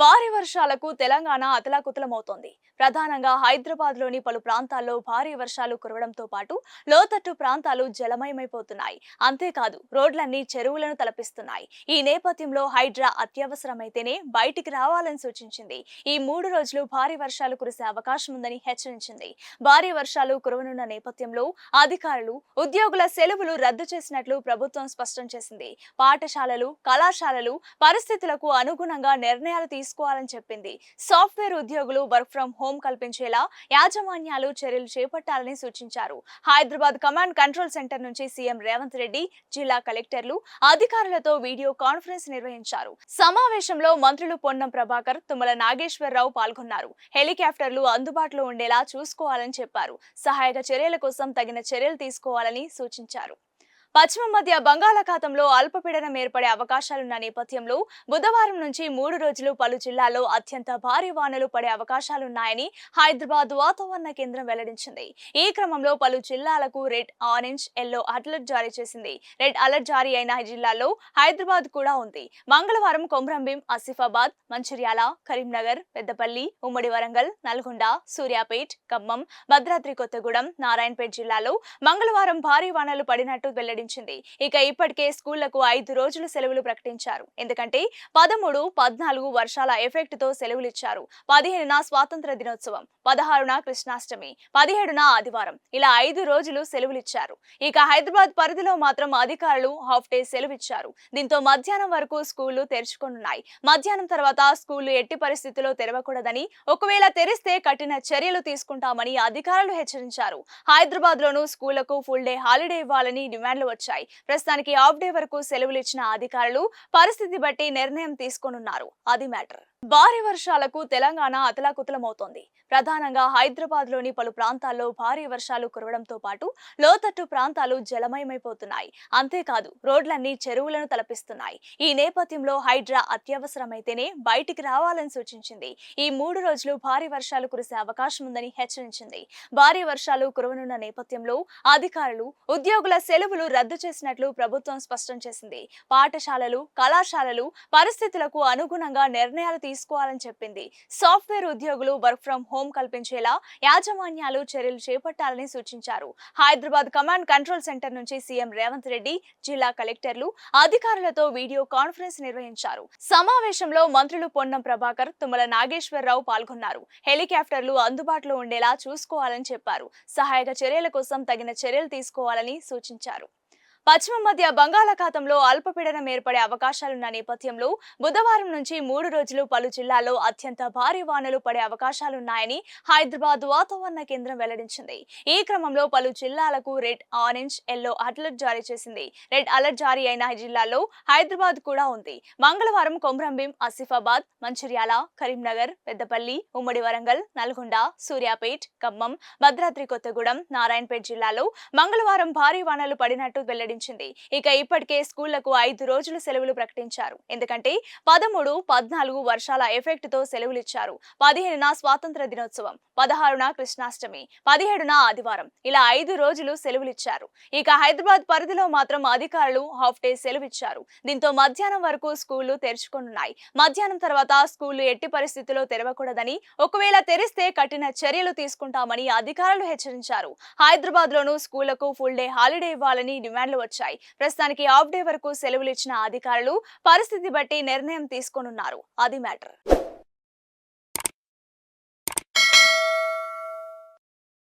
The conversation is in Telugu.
భారీ వర్షాలకు తెలంగాణ అతలాకుతలమవుతోంది. ప్రధానంగా హైదరాబాద్లోని పలు ప్రాంతాల్లో భారీ వర్షాలు కురవడంతో పాటు లోతట్టు ప్రాంతాలు జలమయమైపోతున్నాయి. అంతేకాదు రోడ్లన్నీ చెరువులను తలపిస్తున్నాయి. ఈ నేపథ్యంలో హైడ్రా అత్యవసరమైతేనే బయటికి రావాలని సూచించింది. ఈ మూడు రోజులు భారీ వర్షాలు కురిసే అవకాశం ఉందని హెచ్చరించింది. భారీ వర్షాలు కురవనున్న నేపథ్యంలో అధికారులు ఉద్యోగుల సెలవులు రద్దు చేసినట్లు ప్రభుత్వం స్పష్టం చేసింది. పాఠశాలలు కళాశాలలు పరిస్థితులకు అనుగుణంగా నిర్ణయాలు తీసుకోవాలని చెప్పింది. సాఫ్ట్వేర్ ఉద్యోగులు వర్క్ ఫ్రం హోం కల్పించేలా యాజమాన్యాలు చర్యలు చేపట్టాలని సూచించారు. హైదరాబాద్ కమాండ్ కంట్రోల్ సెంటర్ నుంచి సీఎం రేవంత్ రెడ్డి జిల్లా కలెక్టర్లు అధికారులతో వీడియో కాన్ఫరెన్స్ నిర్వహించారు. సమావేశంలో మంత్రులు పొన్నం ప్రభాకర్ తుమ్మల నాగేశ్వరరావు పాల్గొన్నారు. హెలికాప్టర్లు అందుబాటులో ఉండేలా చూసుకోవాలని చెప్పారు. సహాయక చర్యల కోసం తగిన చర్యలు తీసుకోవాలని సూచించారు. పశ్చిమ మధ్య బంగాళాఖాతంలో అల్పపీడనం ఏర్పడే అవకాశాలున్న నేపథ్యంలో బుధవారం నుంచి మూడు రోజులు పలు జిల్లాల్లో అత్యంత భారీ వానలు పడే అవకాశాలున్నాయని హైదరాబాద్ వాతావరణ కేంద్రం వెల్లడించింది. ఈ క్రమంలో పలు జిల్లాలకు రెడ్ ఆరెంజ్ ఎల్లో అలర్ట్ జారీ చేసింది. రెడ్ అలర్ట్ జారీ అయిన జిల్లాల్లో హైదరాబాద్ కూడా ఉంది. మంగళవారం కొమ్రంభీం ఆసిఫాబాద్ మంచిర్యాల కరీంనగర్ పెద్దపల్లి ఉమ్మడి వరంగల్ నల్గొండ సూర్యాపేట్ ఖమ్మం భద్రాద్రి కొత్తగూడెం నారాయణపేట్ జిల్లాలో మంగళవారం భారీ వానలు పడినట్టు వెల్లడించింది ఇక ఇప్పటికే స్కూళ్ళకు ఐదు రోజులు సెలవులు ప్రకటించారు. ఎందుకంటే పదమూడు పద్నాలుగు వర్షాల ఎఫెక్ట్తో సెలవులు ఇచ్చారు పదిహేనున స్వాతంత్ర దినోత్సవం. పదహారున కృష్ణాష్టమి పదిహేడున ఆదివారం. ఇలా ఐదు రోజులు సెలవులు ఇచ్చారు ఇక హైదరాబాద్ పరిధిలో మాత్రం అధికారులు హాఫ్ డే సెలవిచ్చారు. దీంతో మధ్యాహ్నం వరకు స్కూళ్ళు తెరుచుకోనున్నాయి. మధ్యాహ్నం తర్వాత స్కూళ్ళు ఎట్టి పరిస్థితుల్లో తెరవకూడదని ఒకవేళ తెరిస్తే కఠిన చర్యలు తీసుకుంటామని అధికారులు హెచ్చరించారు. హైదరాబాద్ లోను స్కూళ్ళకు ఫుల్ డే హాలిడే ఇవ్వాలని డిమాండ్లు వచ్చాయి. ప్రస్తుతానికి హాఫ్ డే వరకు సెలవులు ఇచ్చిన అధికారులు పరిస్థితి బట్టి నిర్ణయం తీసుకోనున్నారు. అది మ్యాటర్. భారీ వర్షాలకు తెలంగాణ అతలాకుతలమవుతోంది. ప్రధానంగా హైదరాబాద్లోని పలు ప్రాంతాల్లో భారీ వర్షాలు కురవడంతో పాటు లోతట్టు ప్రాంతాలు జలమయమైపోతున్నాయి. అంతేకాదు రోడ్లన్నీ చెరువులను తలపిస్తున్నాయి. ఈ నేపథ్యంలో హైడ్రా అత్యవసరమైతేనే బయటికి రావాలని సూచించింది. ఈ మూడు రోజులు భారీ వర్షాలు కురిసే అవకాశం ఉందని హెచ్చరించింది. భారీ వర్షాలు కురవనున్న నేపథ్యంలో అధికారులు ఉద్యోగుల సెలవులు రద్దు చేసినట్లు ప్రభుత్వం స్పష్టం చేసింది. పాఠశాలలు కళాశాలలు పరిస్థితులకు అనుగుణంగా నిర్ణయాలు తీసుకోవాలని చెప్పింది. సాఫ్ట్వేర్ ఉద్యోగులు వర్క్ ఫ్రం హోం కల్పించేలా యాజమాన్యాలు చర్యలు చేపట్టాలని సూచించారు. హైదరాబాద్ కమాండ్ కంట్రోల్ సెంటర్ నుంచి సీఎం రేవంత్ రెడ్డి జిల్లా కలెక్టర్లు అధికారులతో వీడియో కాన్ఫరెన్స్ నిర్వహించారు. సమావేశంలో మంత్రులు పొన్నం ప్రభాకర్ తుమ్మల నాగేశ్వరరావు పాల్గొన్నారు. హెలికాప్టర్లు అందుబాటులో ఉండేలా చూసుకోవాలని చెప్పారు. సహాయక చర్యల కోసం తగిన చర్యలు తీసుకోవాలని సూచించారు. పశ్చిమ మధ్య బంగాళాఖాతంలో అల్పపీడనం ఏర్పడే అవకాశాలున్న నేపథ్యంలో బుధవారం నుంచి మూడు రోజులు పలు జిల్లాల్లో అత్యంత భారీ వానలు పడే అవకాశాలున్నాయని హైదరాబాద్ వాతావరణ కేంద్రం వెల్లడించింది. ఈ క్రమంలో పలు జిల్లాలకు రెడ్ ఆరెంజ్ ఎల్లో అలర్ట్ జారీ చేసింది. రెడ్ అలర్ట్ జారీ అయిన జిల్లాల్లో హైదరాబాద్ కూడా ఉంది. మంగళవారం కొమ్రంభీం ఆసిఫాబాద్ మంచిర్యాల కరీంనగర్ పెద్దపల్లి ఉమ్మడి వరంగల్ నల్గొండ సూర్యాపేట్ ఖమ్మం భద్రాద్రి కొత్తగూడెం నారాయణపేట్ జిల్లాలో మంగళవారం భారీ వానలు పడినట్టు వెల్లడించింది ఇక ఇప్పటికే స్కూళ్ళకు ఐదు రోజులు సెలవులు ప్రకటించారు. ఎందుకంటే పదమూడు పద్నాలుగు వర్షాల ఎఫెక్ట్తో సెలవులు ఇచ్చారు పదిహేనున స్వాతంత్ర దినోత్సవం పదహారున కృష్ణాష్టమి పదిహేడున ఆదివారం ఇలా ఐదు రోజులు సెలవులు ఇచ్చారు ఇక హైదరాబాద్ పరిధిలో మాత్రం అధికారులు హాఫ్ డే సెలవు ఇచ్చారు దీంతో మధ్యాహ్నం వరకు స్కూళ్ళు తెరుచుకోనున్నాయి మధ్యాహ్నం తర్వాత స్కూళ్ళు ఎట్టి పరిస్థితుల్లో తెరవకూడదని ఒకవేళ తెరిస్తే కఠిన చర్యలు తీసుకుంటామని అధికారులు హెచ్చరించారు. హైదరాబాద్ లోను స్కూళ్ళకు ఫుల్ డే హాలిడే ఇవ్వాలని డిమాండ్లు వచ్చాయి. ప్రస్తుతానికి హాఫ్ డే వరకు సెలవులు ఇచ్చిన అధికారులు పరిస్థితి బట్టి నిర్ణయం తీసుకోనున్నారు. అది మ్యాటర్.